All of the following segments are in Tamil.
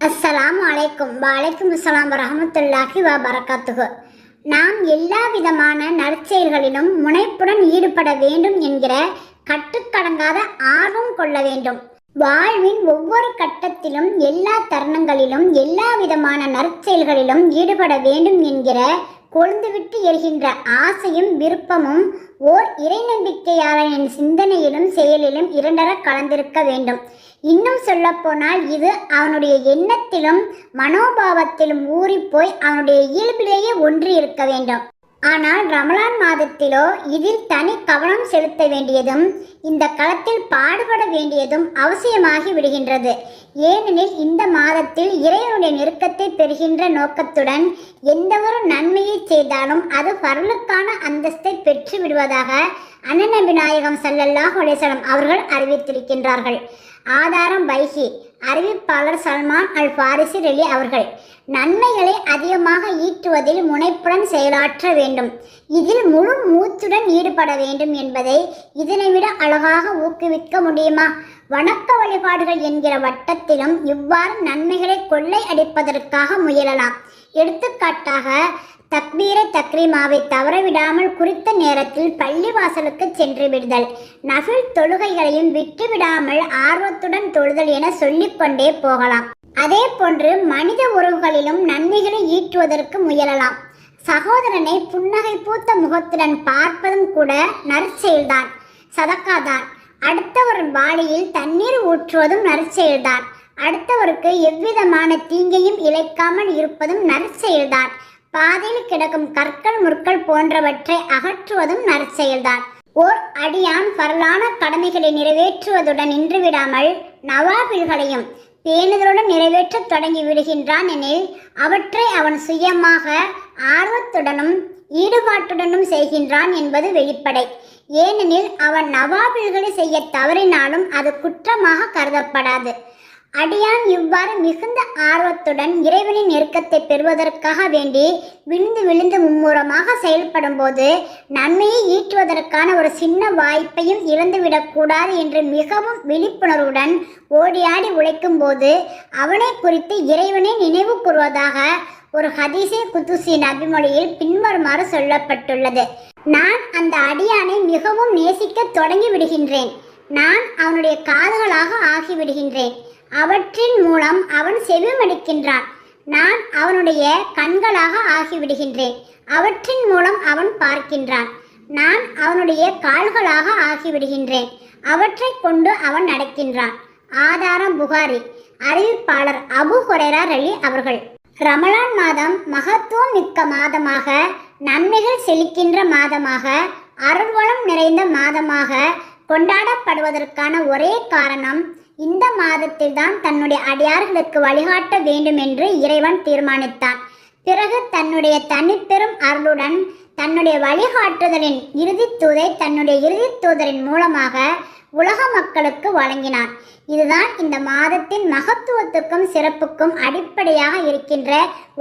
அஸ்ஸலாமு அலைக்கும் வலைக்கும் அஸ்லாம் வரஹமத்துல்லாஹி வா பரக்காத்துகு நாம் எல்லா விதமான நற்செயல்களிலும் முனைப்புடன் ஈடுபட வேண்டும் என்கிற கட்டுக்கடங்காத ஆர்வம் கொள்ள வேண்டும். வாழ்வின் ஒவ்வொரு கட்டத்திலும் எல்லா தருணங்களிலும் எல்லா விதமான நற்செயல்களிலும் ஈடுபட வேண்டும் என்கிற கொழுந்துவிட்டு எரிகின்ற ஆசையும் விருப்பமும் ஓர் இறை நம்பிக்கையாளனின் சிந்தனையிலும் செயலிலும் இரண்டர கலந்திருக்க வேண்டும். இன்னும் சொல்லப்போனால் இது அவனுடைய எண்ணத்திலும் மனோபாவத்திலும் ஊறிப்போய் அவனுடைய இயல்பிலேயே ஒன்றி இருக்க வேண்டும். ஆனால் ரமலான் மாதத்திலோ இதில் தனி கவனம் செலுத்த வேண்டியதும் இந்த களத்தில் பாடுபட வேண்டியதும் அவசியமாகி விடுகின்றது. ஏனெனில் இந்த மாதத்தில் இறைவனுடைய நெருக்கத்தை பெறுகின்ற நோக்கத்துடன் எந்தவொரு நன்மையை செய்தாலும் அது பருளுக்கான அந்தஸ்தை பெற்று விடுவதாக அண்ணநபி நாயகம் சல்லல்லாஹ் அலிசலம் அவர்கள் அறிவித்திருக்கின்றார்கள். ஆதாரம் பைஹி. அறிவிப்பாளர் சல்மான் அல் ஃபாரிசி ரெலி அவர்கள் நன்மைகளை அதிகமாக ஈட்டுவதில் முனைப்புடன் செயலாற்ற வேண்டும். இதில் முழு மூச்சுடன் ஈடுபட வேண்டும் என்பதை இதனைவிட அழகாக ஊக்குவிக்க முடியுமா? வணக்க வழிபாடுகள் என்கிற வட்டத்திலும் இவ்வாறு நன்மைகளை கொள்ளை அடிப்பதற்காக முயலலாம். எடுத்துக்காட்டாக தக்பீரை தக்ரீமாவை தவறவிடாமல் குறித்த நேரத்தில் பள்ளிவாசலுக்கு சென்று விடுதல். நஃபில் தொழுகைகளையும் விட்டுவிடாமல் ஆர்வத்துடன் தொழுதல் என சொல்லிக்கொண்டே போகலாம். அதே போன்று மனித உறவுகளிலும் நன்மைகளை ஈட்டுவதற்கு முயலலாம். சகோதரனை புன்னகை பூத்த முகத்துடன் பார்ப்பதும் கூட நற்செயல்தான் சதக்காதான். அடுத்தவரின் வாளியில் தண்ணீர் ஊற்றுவதும் நற்செயல்தான். அடுத்தவருக்கு எவ்விதமான தீங்கையும் இழைக்காமல் இருப்பதும் நற்செயல்தான். பாதையில் கிடக்கும் கற்கள் முற்கள் போன்றவற்றை அகற்றுவதும் நற்செயல்தான். ஓர் அடியான் பரலான கடமைகளை நிறைவேற்றுவதுடன் நின்றுவிடாமல் நவாபில்களையும் பேணுதலுடன் நிறைவேற்றத் தொடங்கி விடுகின்றான் எனில் அவற்றை அவன் சுயமாக ஆர்வத்துடனும் ஈடுபாட்டுடனும் செய்கின்றான் என்பது வெளிப்படை. ஏனெனில் அவன் நவாபில்களை செய்ய தவறினாலும் அது குற்றமாக கருதப்படாது. அடியான் இவ்வாறு மிகுந்த ஆர்வத்துடன் இறைவனின் நெருக்கத்தை பெறுவதற்காக வேண்டி விழுந்து விழுந்து மும்முரமாக செயல்படும் போது நன்மையை ஈட்டுவதற்கான ஒரு சின்ன வாய்ப்பையும் இழந்துவிடக்கூடாது என்று மிகவும் விழிப்புணர்வுடன் ஓடியாடி உழைக்கும் போது அவனை குறித்து இறைவனை நினைவு கூறுவதாக ஒரு ஹதீசே குத்துசி நபிமொழியில் பின்வருமாறு சொல்லப்பட்டுள்ளது. நான் அந்த அடியானை மிகவும் நேசிக்க தொடங்கி விடுகின்றேன். நான் அவனுடைய காதுகளாக ஆகிவிடுகின்றேன். அவற்றின் மூலம் அவன் செவிமடிக்கின்றான். நான் அவனுடைய கண்களாக ஆகிவிடுகின்றேன். அவற்றின் மூலம் அவன் பார்க்கின்றான். நான் அவனுடைய கால்களாக ஆகிவிடுகின்றேன். அவற்றை கொண்டு அவன் நடக்கின்றான். ஆதாரம் புகாரி. அறிவிப்பாளர் அபு ஹொரேரா ரலி அவர்கள். ரமலான் மாதம் மகத்துவம் மிக்க மாதமாக நன்மைகள் செழிக்கின்ற மாதமாக அருள்வளம் நிறைந்த மாதமாக கொண்டாடப்படுவதற்கான ஒரே காரணம் இந்த மாதத்தில் தான் தன்னுடைய அடியார்களுக்கு வழிகாட்ட வேண்டும் என்று இறைவன் தீர்மானித்தான். பிறகு தன்னுடைய தனிப்பெரும் அருளுடன் தன்னுடைய வழிகாட்டுதலின் இறுதி தூதை தன்னுடைய இறுதி தூதரின் மூலமாக உலக மக்களுக்கு வழங்கினான். இதுதான் இந்த மாதத்தின் மகத்துவத்துக்கும் சிறப்புக்கும் அடிப்படையாக இருக்கின்ற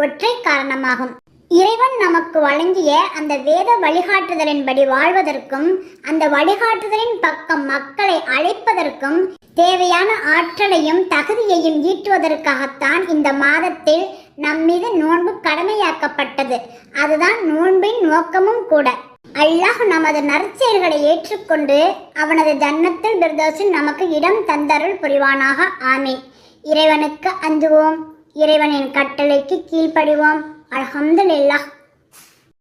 ஒற்றை காரணமாகும். இறைவன் நமக்கு நமக்கு வழங்கிய அந்த வேத வழிகாட்டுதலின்படி வாழ்வதற்கும் அந்த வழிகாட்டுதலின் பக்கம் மக்களை அழைப்பதற்கும் தேவையான ஆற்றலையும் தகுதியையும் ஈட்டுவதற்காகத்தான் இந்த மாதத்தில் நம் மீது நோன்பு கடமையாக்கப்பட்டது. அதுதான் நோன்பின் நோக்கமும் கூட. அல்லாஹ் நமது நற்செயல்களை ஏற்றுக்கொண்டு அவனது ஜன்னத்தில் பிரதோசில் நமக்கு இடம் தந்தருள் புரிவானாக. ஆமீன். இறைவனுக்கு அஞ்சுவோம். இறைவனின் கட்டளைக்கு கீழ்ப்படிவோம். அல்ஹம்துலில்லாஹ்.